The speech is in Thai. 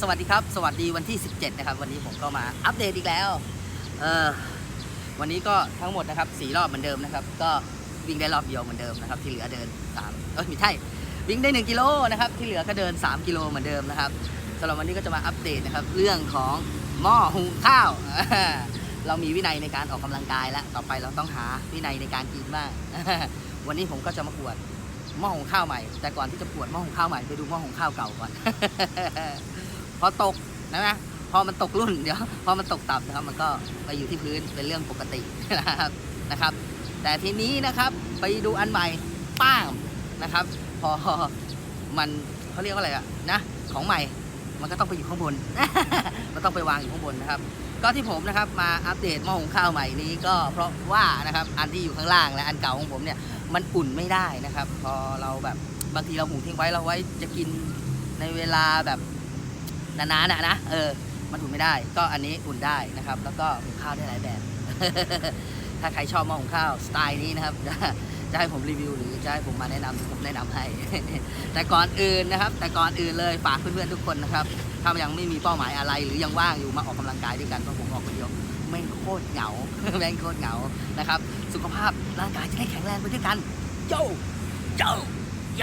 สวัสดีครับ สวัสดีวันที่ 17 นะครับ วันนี้ผมก็มาอัปเดตอีกแล้วเออวันนี้ก็ทั้งหมดนะครับสี่รอบเหมือนเดิมนะครับ ก็วิ่งได้รอบเดียวเหมือนเดิมนะครับ ที่เหลือเดิน3เอ้ยไม่ใช่วิ่งได้ 1 กิโลนะครับ ที่เหลือก็เดิน 3 กิโลเหมือนเดิมนะครับสำหรับวันนี้ก็จะมาอัปเดตนะครับ เรื่องของหม้อหุงข้าว เรามีวินัยในการออกกำลังกายแล้วต่อไปเราต้องหาวินัยในการกินบ้างวันนี้ผมก็จะมาปวดหม้อหุงข้าวใหม่ แต่ก่อนที่จะปวดหม้อหุงข้าวใหม่ไปดูหม้อหุงข้าวเก่าก่อน พอตกนะพอมันตกรุ่นเดี๋ยวพอมันตกต่ำนะครับ มันก็ไปอยู่ที่พื้นเป็นเรื่องปกตินะครับนะครับ แต่ทีนี้นะครับไปดูอันใหม่ป้างนะครับ พอมันเขาเรียกว่าอะไรอะนะของใหม่มันก็ต้องไปอยู่ข้างบน มันต้องไปวางอยู่ข้างบนนะครับ ก็ที่ผมนะครับมาอัปเดตหม้อหุงข้าวใหม่นี้ก็เพราะว่านะครับอันที่อยู่ข้างล่างและอันเก่าของผมเนี่ยมันอุ่นไม่ได้นะครับ พอเราแบบบางทีเราหุงทิ้งไว้เราไว้จะกินในเวลาแบบ นานๆนะนะเออมันอุ่นไม่ได้ ก็อันนี้อุ่นได้นะครับ แล้วก็หุงข้าวได้หลายแบบ ถ้าใครชอบหม้อหุงข้าวสไตล์นี้นะครับจะให้ผมรีวิวหรือจะให้ผมมาแนะนำผมแนะนำให้ แต่ก่อนอื่นนะครับ แต่ก่อนอื่นเลยฝากเพื่อนๆทุกคนนะครับถ้ายังไม่มีเป้าหมายอะไร หรือยังว่างอยู่มาออกกำลังกายด้วยกันเพราะผมออกคนเดียวแม่งโคตรเหงาแม่งโคตรเหงานะครับ สุขภาพร่างกายจะได้แข็งแรงไปด้วยกันโยโยโย